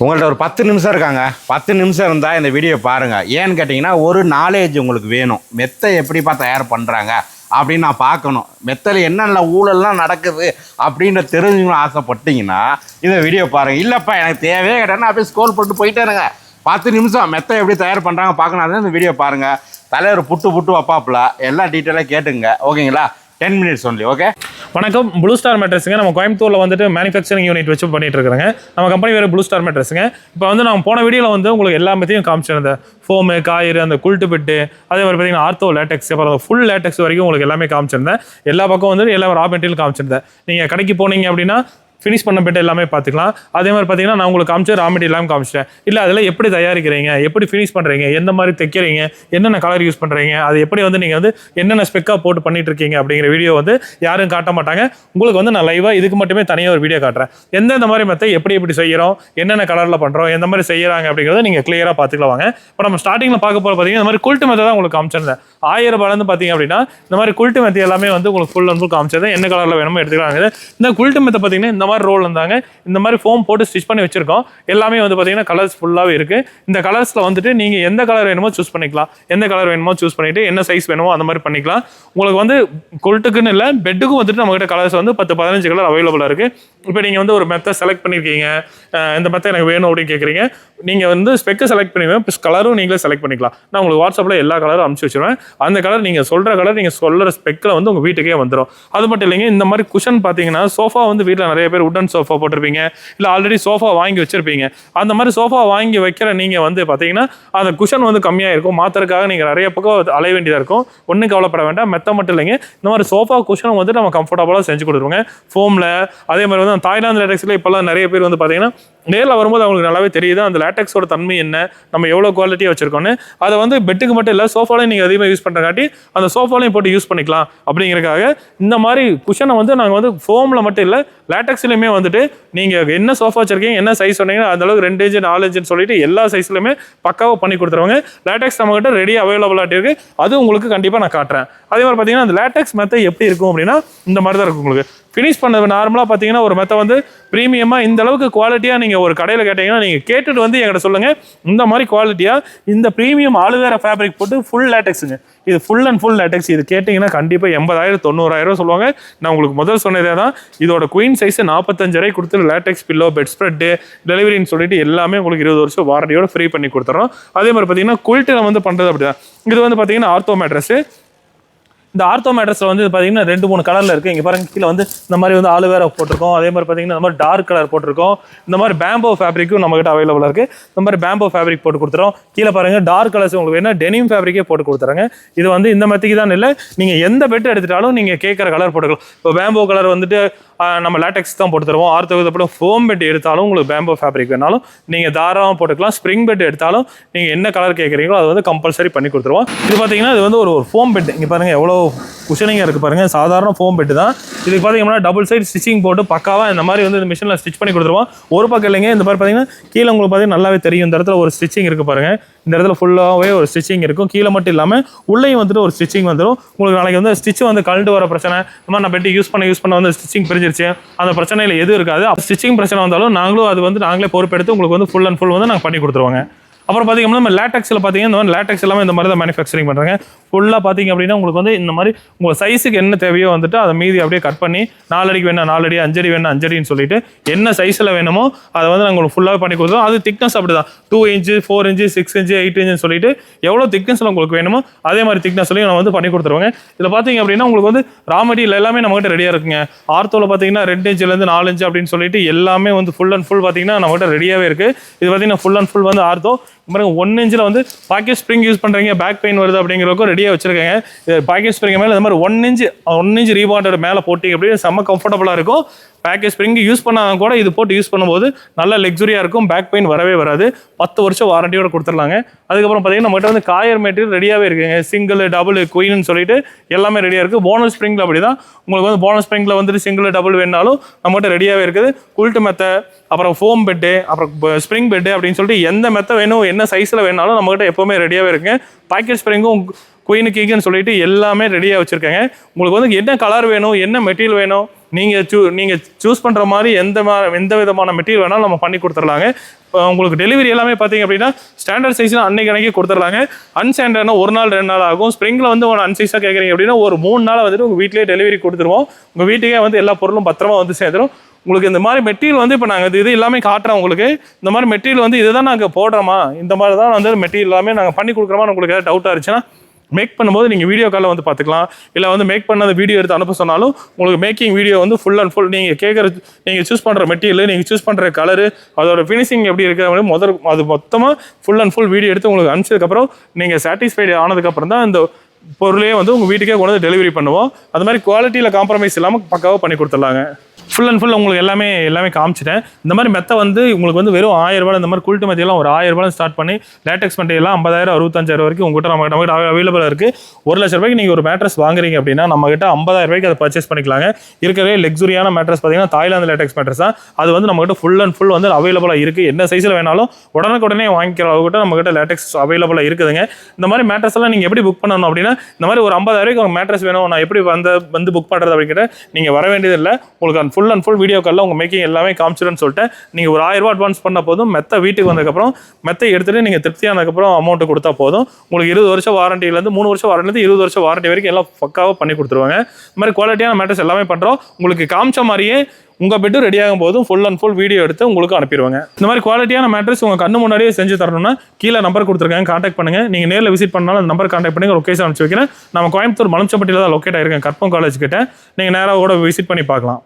உங்கள்கிட்ட ஒரு பத்து நிமிஷம் இருக்காங்க. பத்து நிமிஷம் இருந்தால் இந்த வீடியோ பாருங்கள் ஏன்னு கேட்டிங்கன்னா ஒரு நாலேஜ் உங்களுக்கு வேணும். மெத்தை எப்படிப்பா தயார் பண்ணுறாங்க அப்படின்னு நான் பார்க்கணும். மெத்தையில் என்னென்ன ஊழல்லாம் நடக்குது அப்படின்ற தெரிஞ்சுக்கணும் ஆசைப்பட்டீங்கன்னா இந்த வீடியோ பாருங்கள் இல்லைப்பா எனக்கு தேவையே கிடையாது. அப்படியே ஸ்கோல் பண்ணிட்டு போயிட்டே இருங்க பத்து நிமிஷம் மெத்தை எப்படி தயார் பண்ணுறாங்க பார்க்கணும். அதான் இந்த வீடியோ பாருங்கள் தலைவர் புட்டு புட்டு வப்பாப்புல. எல்லா டீட்டெயிலாக கேட்டுங்க. ஓகேங்களா டென் மினிட்ஸ் ஒன்லி ஓகே வணக்கம். ப்ளூ ஸ்டார் மேட்ரஸுங்க நம்ம கோயம்புத்தூரில் வந்துட்டு மேனுஃபேக்சரிங் யூனிட் வச்சு பண்ணிட்டு இருக்கிறோங்க நம்ம கம்பெனி வேறு ப்ளூ ஸ்டார் மேட்ரஸுங்க இப்போ வந்து நான் போன வீடியோவில் வந்து உங்களுக்கு எல்லா பற்றியும் காமிச்சிருந்தேன். ஃபோமு காயிறு அந்த குல்ட்டு பிட்டு அதே மாதிரி பார்த்தீங்கன்னா ஆர்த்தோ லேட்டெக்ஸ் அப்புறம் ஃபுல் லேட்டெக்ஸ் வரைக்கும் உங்களுக்கு எல்லாமே காமிச்சிருந்தேன். எல்லா பக்கம் வந்து எல்லா ரா மெட்டீரியல் காமிச்சிருந்தேன். நீங்கள் கடைக்கு போனீங்க அப்படின்னா ஃபினிஷ் பண்ண பெட்டை எல்லாமே பார்த்துக்கலாம். அதே மாதிரி பார்த்தீங்கன்னா நான் உங்களுக்கு காமிச்சேன் ரா மெட்டீரியல் எல்லாமே காமிச்சிட்டேன். இல்லை அதில் எப்படி தயாரிக்கிறீங்க? எப்படி ஃபினிஷ் பண்ணுறீங்க எந்த மாதிரி தைக்கிறீங்க? என்னென்ன கலர் யூஸ் பண்ணுறீங்க அது எப்படி வந்து நீங்கள் வந்து என்னென்ன ஸ்பெக்காக போட்டு பண்ணிட்டு இருக்கீங்க அப்படிங்கிற வீடியோ வந்து யாரும் காட்ட மாட்டாங்க. உங்களுக்கு வந்து நான் லைவாக இதுக்கு மட்டுமே தனியாக ஒரு வீடியோ காட்டுறேன். எந்தெந்த மாதிரி மெத்தை எப்படி எப்படி செய்கிறோம் என்னென்ன கலரில் பண்ணுறோம் எந்த மாதிரி செய்கிறாங்க அப்படிங்கிறத நீங்கள் கிளியராக பார்த்துக்கலாம் வாங்க. இப்போ நம்ம ஸ்டார்டிங்கில் பார்க்க போகிற பார்த்தீங்கன்னா இந்த மாதிரி குல்ட்டு மெத்தை தான் உங்களுக்கு காமிச்சிருந்தேன். ஆயிரம் ரூபாயிலேருந்து பார்த்தீங்க அப்படின்னா இந்த மாதிரி குல்ட்டு மெத்தை எல்லாமே வந்து உங்களுக்கு ஃபுல் அண்ட் ஃபுல் காமிச்சது. என்ன கலரில் வேணுமோ எடுத்துக்கலாம் இந்த குல்ட்டு மெத்தை பார்த்தீங்கன்னா இந்த மாதிரி ரோல் இருந்தாங்க இந்த மாதிரி ஃபோம் போட்டு ஸ்டிச் பண்ணி வச்சிருக்கோம். எல்லாமே வந்து பார்த்தீங்கன்னா கலர்ஸ் ஃபுல்லாகவே இருக்குது இந்த கலர்ஸில் வந்துட்டு நீங்கள் எந்த கலர் வேணுமோ சூஸ் பண்ணிக்கலாம். எந்த கலர் வேணுமோ சூஸ் பண்ணிவிட்டு என்ன சைஸ் வேணுமோ அந்த மாதிரி பண்ணிக்கலாம். உங்களுக்கு வந்து கொல்ட்டுக்குன்னு இல்லை பெட்டுக்கும் வந்துட்டு நம்மகிட்ட கலர்ஸ் வந்து பத்து பதினஞ்சு கலர் அவைலபிளாக இருக்குது இப்போ நீங்கள் வந்து ஒரு மெத்தை செலக்ட் பண்ணியிருக்கீங்க இந்த மெத்தை எனக்கு வேணும் அப்படின்னு கேட்குறீங்க நீங்கள் வந்து ஸ்பெக்கை செலக்ட் பண்ணுவீங்க ப்ளஸ் கலரும் நீங்களே செலக்ட் பண்ணிக்கலாம். நான் உங்களுக்கு வாட்ஸ்அப்பில் எல்லா கலரும் அனுப்பிச்சி வச்சுருவேன். அந்த கலர் நீங்கள் சொல்கிற கலர் நீங்கள் சொல்கிற ஸ்பெக்கில் வந்து உங்கள் வீட்டுக்கே வந்துடும் அது மட்டும் இல்லைங்க இந்த மாதிரி குஷன் பார்த்தீங்கன்னா சோஃபா வந்து வீட்டில் நிறைய பேர் உட்டன் சோஃபா போட்டிருப்பீங்க. இல்லை ஆல்ரெடி சோஃபா வாங்கி வச்சிருப்பீங்க. அந்த மாதிரி சோஃபா வாங்கி வைக்கிற நீங்கள் வந்து பார்த்தீங்கன்னா அந்த குஷன் வந்து கம்மியாக இருக்கும் மாத்திரக்காக நீங்கள் நிறைய பக்கம் அலைய வேண்டியதாக இருக்கும். ஒன்றும் கவலைப்பட வேண்டாம். மெத்த மட்டும் இல்லைங்க. இந்த மாதிரி சோஃபா குஷன் வந்து நம்ம கம்ஃபர்டபுளாக செஞ்சு கொடுத்துருவோங்க. ஃபோமில் அதே மாதிரி வந்து தாய்லாந்து லேட்டக்ஸில் இப்போல்லாம் நிறைய பேர் வந்து பார்த்தீங்கன்னா நேரில் வரும்போது அவங்களுக்கு நல்லாவே தெரியுது. அந்த லேட்டக்ஸோட தன்மை என்ன? நம்ம எவ்வளோ குவாலிட்டியாக வச்சுருக்கோன்னு அதை வந்து பெட்டுக்கு மட்டும் இல்லை சோஃபாலையும் நீங்கள் அதிகமாக யூஸ் பண்ணுறங்காட்டி அந்த சோஃபாலையும் போட்டு யூஸ் பண்ணிக்கலாம். அப்படிங்கிறக்காக இந்த மாதிரி குஷனை வந்து நாங்கள் வந்து ஃபோமில் மட்டும் இல்லை லேட்டக்ஸ்லையுமே வந்துட்டு நீங்கள் என்ன சோஃபா வச்சுருக்கீங்க என்ன சைஸ் சொன்னீங்கன்னா அந்த அளவுக்கு ரெண்டு இன்ச்சு நாலு இன்ச்சுன்னு சொல்லிட்டு எல்லா சைஸ்லையுமே பக்காவாக பண்ணி கொடுத்துருவாங்க. லேட்டக்ஸ் நம்மகிட்ட ரெடி அவைலபிளாக இருக்குது அது உங்களுக்கு கண்டிப்பாக நான் காட்டுறேன். அதே மாதிரி பார்த்தீங்கன்னா அந்த லேட்டக்ஸ் மெத்தை எப்படி இருக்கும் அப்படின்னா இந்த மாதிரி தான் இருக்கும் உங்களுக்கு. ஃபினிஷ் பண்ணது நார்மலாக பார்த்தீங்கன்னா ஒரு மெத்தை வந்து ப்ரீமியமாக இந்த அளவுக்கு குவாலிட்டியாக நீங்கள் ஒரு கடையில் கேட்டிங்கன்னா நீங்கள் கேட்டுட்டு வந்து என்கிட்ட சொல்லுங்கள் இந்த மாதிரி குவாலிட்டியாக இந்த ப்ரீமியம் ஆளுவேர ஃபேப்ரிக் போட்டு ஃபுல் லேட்டக்ஸுங்க இது ஃபுல் அண்ட் ஃபுல் லேட்டக்ஸ் இது கேட்டிங்கன்னா கண்டிப்பாக எண்பதாயிரம் தொண்ணூறாயிரம் சொல்லுவாங்க. நான் உங்களுக்கு முதல் சொன்னதே தான். இதோட குயின் சைஸ் நாற்பத்தஞ்சு ரூபாய் கொடுத்து லேட்டக்ஸ் பில்லோ பெட் ஸ்ப்ரெட்டு டெலிவரின்னு சொல்லிட்டு எல்லாமே உங்களுக்கு இருபது வருஷம் வாரண்டியோட ஃப்ரீ பண்ணி கொடுத்துறோம். அதே மாதிரி பார்த்தீங்கன்னா குல்ட்டில் வந்து பண்ணுறது அப்படி தான் இது வந்து பார்த்தீங்கன்னா ஆர்த்தோ மேட்ரஸு இந்த ஆர்த்தோ மேட்ரஸில் வந்து பார்த்தீங்கன்னா ரெண்டு மூணு கலரில் இருக்குது இங்கே பாருங்க கீழே வந்து இந்த மாதிரி வந்து ஆலுவேரா போட்டிருக்கோம். அதே மாதிரி பார்த்தீங்கன்னா இந்த மாதிரி டார்க் கலர் போட்டிருக்கோம். இந்த மாதிரி பேம்போ ஃபேப்ரிக்கும் நம்மகிட்ட அவைலபிளாக இருக்குது இந்த மாதிரி பேம்போ ஃபேப்ரிக் போட்டு கொடுத்துறோம். கீழே பாருங்க டார்க் கலர்ஸ் உங்களுக்கு வேணா டெனிம் ஃபேப்ரிக்கே போட்டு கொடுத்துறாங்க. இது வந்து இந்த மத்திக்கு தான் இல்லை. நீங்கள் எந்த பெட் எடுத்துட்டாலும் நீங்கள் கேட்குற கலர் போட்டுக்கலாம். இப்போ பேம்போ கலர் வந்துட்டு நம்ம லேட்டெக்ஸ் தான் போட்டு தருவோம். ஆறு அப்புறம் ஃபோம் பெட் எடுத்தாலும் உங்களுக்கு பேம்போ ஃபேப்ரிக் வேணாலும் நீங்கள் தாராளமாக போட்டுக்கலாம். ஸ்ப்ரிங் பெட் எடுத்தாலும் நீங்கள் என்ன கலர் கேட்குறீங்களோ அது வந்து கம்பல்சரி பண்ணி கொடுத்துருவோம். இது பார்த்தீங்கன்னா இது வந்து ஒரு ஃபோம் பெட் இங்கே பாருங்கள் எவ்வளோ குஷனிங்காக இருக்குது பாருங்கள் சாதாரண ஃபோம் பெட்டு தான். இதுக்கு பார்த்தீங்கன்னா டபுள் சைடு ஸ்டிச்சிங் போட்டு பக்காவாக இந்த மாதிரி வந்து இந்த மிஷினில் ஸ்டிச் பண்ணி கொடுத்துருவோம். ஒரு பக்கம் இல்லைங்க இந்த மாதிரி பார்த்தீங்கன்னா கீழே உங்களுக்கு பார்த்தீங்கன்னா நல்லாவே தெரியும். இந்த இடத்துல ஒரு ஸ்டிச்சிங் இருக்குது பாருங்கள் இந்த இடத்துல ஃபுல்லாகவே ஒரு ஸ்டிச்சிங் இருக்கும். கீழே மட்டும் இல்லாமல் உள்ளேயும் வந்துட்டு ஒரு ஸ்டிச்சிங் வந்துடும் உங்களுக்கு நாளைக்கு வந்து ஸ்டிச் வந்து கழண்டு வர பிரச்சனை. இந்த மாதிரி நான் பெட்டி யூஸ் பண்ண யூஸ் பண்ண வந்து ஸ்டிச்சிங் பிரிஞ்சிருச்சு. அந்த பிரச்சனையில் எதுவும் இருக்காது. ஸ்டிச்சிங் பிரச்சனை வந்தாலும் நாங்களும் அது வந்து நாங்களே பொறுப்பெடுத்து உங்களுக்கு வந்து ஃபுல் அண்ட் ஃபுல் வந்து நாங்கள் பண்ணி கொடுத்துருவாங்க. அப்புறம் பார்த்தீங்கன்னா நம்ம லேட்டக்ஸில் பார்த்தீங்கன்னா இந்த மாதிரி லேட்டக்ஸ் எல்லாமே இந்த மாதிரி தான் மேனுஃபேக்சரிங் பண்ணுறாங்க ஃபுல்லாக பார்த்தீங்க அப்படின்னா உங்களுக்கு வந்து இந்த மாதிரி உங்கள் சைஸுக்கு என்ன தேவையோ வந்துட்டு அதை மீதி அப்படியே கட் பண்ணி நாலடிக்கு வேணா நாலடி அஞ்சடி வேணா அஞ்சடின்னு சொல்லிட்டு என்ன சைஸில் வேணுமோ அதை வந்து நாங்கள் உங்களுக்கு ஃபுல்லாக பண்ணி கொடுத்தோம் அது திக்னஸ் அப்படி தான் two inch four inch six inch eight இன்ச்சுன்னு சொல்லிட்டு எவ்வளோ திக்னஸில் உங்களுக்கு வேணுமோ அதே மாதிரி திக்னஸ்லையும் நான் வந்து பண்ணி கொடுத்துருவாங்க. இதில் பார்த்தீங்க அப்படின்னா உங்களுக்கு வந்து ரா மெட்டீரியல் எல்லாமே நம்மகிட்ட ரெடியாக இருக்குங்க. ஆர்த்தோவில் பார்த்தீங்கன்னா ரெண்டு இன்ச்சுலேருந்து நாலு இன்ச்சு அப்படின்னு சொல்லிட்டு எல்லாமே வந்து ஃபுல் அண்ட் ஃபுல் பார்த்தீங்கன்னா நம்மகிட்ட ரெடியாகவே இருக்குது இது பார்த்தீங்கன்னா ஃபுல் அண்ட் ஃபுல் வந்து ஆர்த்தோ பாருங்க ஒன் இன்ச்சில் வந்து பாக்கெட் ஸ்ப்ரிங் யூஸ் பண்ணுறீங்க பேக் பெயின் வருது அப்படிங்கிறதுக்கும் ரெடியாக வச்சிருக்காங்க. இது பாக்கெட் ஸ்ப்ரிங் மேலே இந்த மாதிரி ஒன் இன்ச்சு ஒன் இன்ச் ரீபாண்டோட மேலே போட்டிங்க அப்படின்னு செம்ம கம்ஃபர்டபுளாக இருக்கும். பேக்கேஜ் ஸ்ப்ரிங் யூஸ் பண்ணாங்க கூட இது போட்டு யூஸ் பண்ணும்போது நல்ல லக்ஸுரியாக இருக்கும். பேக் பெயின் வரவே வராது. பத்து வருஷம் வாரண்டியோட கொடுத்துர்லாங்க அதுக்கப்புறம் பார்த்தீங்கன்னா நம்மகிட்ட வந்து காயர் மெட்டீரியல் ரெடியாகவே இருக்குங்க. சிங்கிள் டபுள் குயின்னு சொல்லிட்டு எல்லாமே ரெடியாக இருக்குது போனஸ் ஸ்ப்ரிங்கில் அப்படி தான் உங்களுக்கு வந்து போனஸ் ஸ்ப்ரிங்கில் வந்துட்டு சிங்கிள் டபுள் வேணாலும் நம்மகிட்ட ரெடியாகவே இருக்குது. குல்ட்டு மெத்தை அப்புறம் ஃபோம் பெட்டு அப்புறம் ஸ்ப்ரிங் பெட்டு அப்படின்னு சொல்லிட்டு எந்த மெத்தை வேணும் என்ன சைஸில் வேணாலும் நம்மகிட்ட எப்போவுமே ரெடியாகவே இருக்குங்க. பாக்கெட் ஸ்ப்ரிங்கும் குயின் கீக்குன்னு சொல்லிட்டு எல்லாமே ரெடியாக வச்சுருக்காங்க. உங்களுக்கு வந்து என்ன கலர் வேணும் என்ன மெட்டீரியல் வேணும் நீங்கள் சூ நீங்கள் சூஸ் பண்ணுற மாதிரி எந்த மா எந்த விதமான மெட்டீரியல் வேணாலும் நம்ம பண்ணி கொடுத்துர்லாங்க இப்போ உங்களுக்கு டெலிவரி எல்லாமே பார்த்தீங்க அப்படின்னா ஸ்டாண்டர்ட் சைஸ்னா அன்னைக்கு அன்னைக்கு கொடுத்துடலாங்க. அன்ஸ்டாண்டர்ட்னா ஒரு நாள் ரெண்டு நாள் ஆகும். ஸ்ப்ரிங்கில் வந்து ஒரு அன்சைஸாக கேட்குறீங்க அப்படின்னா ஒரு மூணு நாள் வந்துட்டு உங்கள் வீட்டிலே டெலிவரி கொடுத்துருவோம். உங்கள் வீட்டுக்கே வந்து எல்லா பொருளும் பத்திரமா வந்து சேர்ந்துடும் உங்களுக்கு இந்த மாதிரி மெட்டீரியல் வந்து இப்போ நாங்கள் இது இது எல்லாமே காட்டுறோம் உங்களுக்கு. இந்த மாதிரி மெட்டீரியல் வந்து இதுதான் நாங்கள் போடுறோமா? இந்த மாதிரி தான் வந்து மெட்டீரியல் எல்லாமே நாங்கள் பண்ணி கொடுக்குறோமா உங்களுக்கு ஏதாவது டவுட்டாக இருந்துச்சுன்னா மேக் பண்ணும்போது நீங்கள் வீடியோ காலில் வந்து பார்த்துக்கலாம். இல்லை வந்து மேக் பண்ணத வீடியோ எடுத்து அனுப்ப சொன்னாலும் உங்களுக்கு மேக்கிங் வீடியோ வந்து ஃபுல் அண்ட் ஃபுல் நீங்கள் கேட்குற நீங்கள் சூஸ் பண்ணுற மெட்டீரியல் நீங்கள் சூஸ் பண்ணுற கலரு அதோட ஃபினிஷிங் எப்படி இருக்கிற முதல் அது மொத்தமாக ஃபுல் அண்ட் ஃபுல் வீடியோ எடுத்து உங்களுக்கு அனுப்பிச்சதுக்கப்புறம் நீங்கள் சாட்டிஸ்ஃபைடு ஆனதுக்கப்புறம் தான் இந்த பொருளே வந்து உங்கள் வீட்டுக்கே கொண்டு வந்து டெலிவரி பண்ணுவோம். அது மாதிரி குவாலிட்டியில் காம்ப்ரமைஸ் இல்லாமல் பக்காவாக பண்ணி கொடுத்துட்லாங்க. ஃபுல் அண்ட் ஃபுல் உங்களுக்கு எல்லாமே எல்லாமே காமிச்சிட்டேன். இந்த மாதிரி மெத்த வந்து உங்களுக்கு வந்து வெறும் ஆயிரம் ரூபாய் இந்த மாதிரி குல்ட்டு மெத்தையெல்லாம் ஒரு ஆயிரம் ரூபாய் ஸ்டார்ட் பண்ணி லேட்டெக்ஸ் மெட்டீரியல்லாம் ஐம்பதாயிரம் அறுபத்தஞ்சாயிரம் வரைக்கும் உங்கள்கிட்ட நம்ம நம்ம அவைலபிளாக இருக்குது ஒரு லட்ச ரூபாய்க்கு நீங்கள் ஒரு மேட்ரஸ் வாங்குறீங்க அப்படின்னா நம்மகிட்ட ஐம்பதாயிரம் ரூபாய்க்கு அதை பர்ச்சேஸ் பண்ணிக்கலாங்க. இருக்கிறதே லக்ஸுரியான மேட்ரஸ் பார்த்தீங்கன்னா தாய்லாந்து லேட்டெக்ஸ் மேட்ரஸ் தான். அது வந்து நம்மகிட்ட ஃபுல் அண்ட் ஃபுல் வந்து அவைலபிளாக இருக்குது என்ன சைஸில் வேணாலும் உடனுக்குடனே வாங்கிக்கிற அளவுக்கு நம்மகிட்ட லேட்டக்ஸ் லேட்டெக்ஸ் அவைலபிளாக இருக்குதுங்க. இந்த மாதிரி மேட்ரஸ் எல்லாம் நீங்கள் எப்படி புக் பண்ணணும் அப்படின்னா இந்த மாதிரி ஒரு ஐம்பதாயிரம் ரூபாய்க்கு உங்கள் மேட்ரஸ் வேணும். நான் எப்படி வந்து வந்து புக் பண்ணுறது அப்படிங்கிற நீங்கள் வர வேண்டியதில்லை. உங்களுக்கு அந்த ஃபுல் அண்ட் ஃபுல் வீடியோ காலில் உங்கள் மேக்கிங் எல்லாமே காமிச்சிடுன்னு சொல்லிட்டு நீங்கள் ஒரு ஆயிரரூபா அட்வான்ஸ் பண்ண போதும் மெத்த வீட்டுக்கு வந்ததுக்கப்புறம் மெத்தை எடுத்துகிட்டு நீங்கள் திருப்தியானதுக்கப்புறம் அமௌண்ட்டு கொடுத்தா போதும். உங்களுக்கு இருபது வருஷம் வாரண்டிலேருந்து மூணு வருஷம் வாரண்டிலேருந்து இருபது வருஷம் வாரண்டி வரைக்கும் எல்லாம் பக்காவாக பண்ணி கொடுத்துருவாங்க. இந்த மாதிரி குவாலிட்டியான மேட்டர்ஸ் எல்லாமே பண்ணுறோம் உங்களுக்கு காமிச்ச மாதிரியே உங்கள் பெட்டு ரெடி ஆகும் போதும் ஃபுல் அண்ட் ஃபுல் வீடியோ எடுத்து உங்களுக்கு அனுப்பிடுவாங்க. இந்த மாதிரி குவாலிட்டியான மேட்ரஸ் உங்கள் கண்ணு முன்னாடியே செஞ்சு தரணும்னா கீழே நம்பர் கொடுத்துருக்காங்க காண்டாக்ட் பண்ணுங்கள் நீங்கள் நேரில் விசிட் பண்ணாலும் அந்த நம்பர் காண்டாக்ட் பண்ணி லொக்கேஷன் அனுப்பிச்சு வைக்கிறேன். நம்ம கோயம்புத்தூர் மலம்சப்பட்டியில் தான் லொக்கேட் ஆயிருக்கேன் கற்பம் காலேஜ் கிட்ட. நீங்கள் நேராக கூட விசிட் பண்ணி பார்க்கலாம்.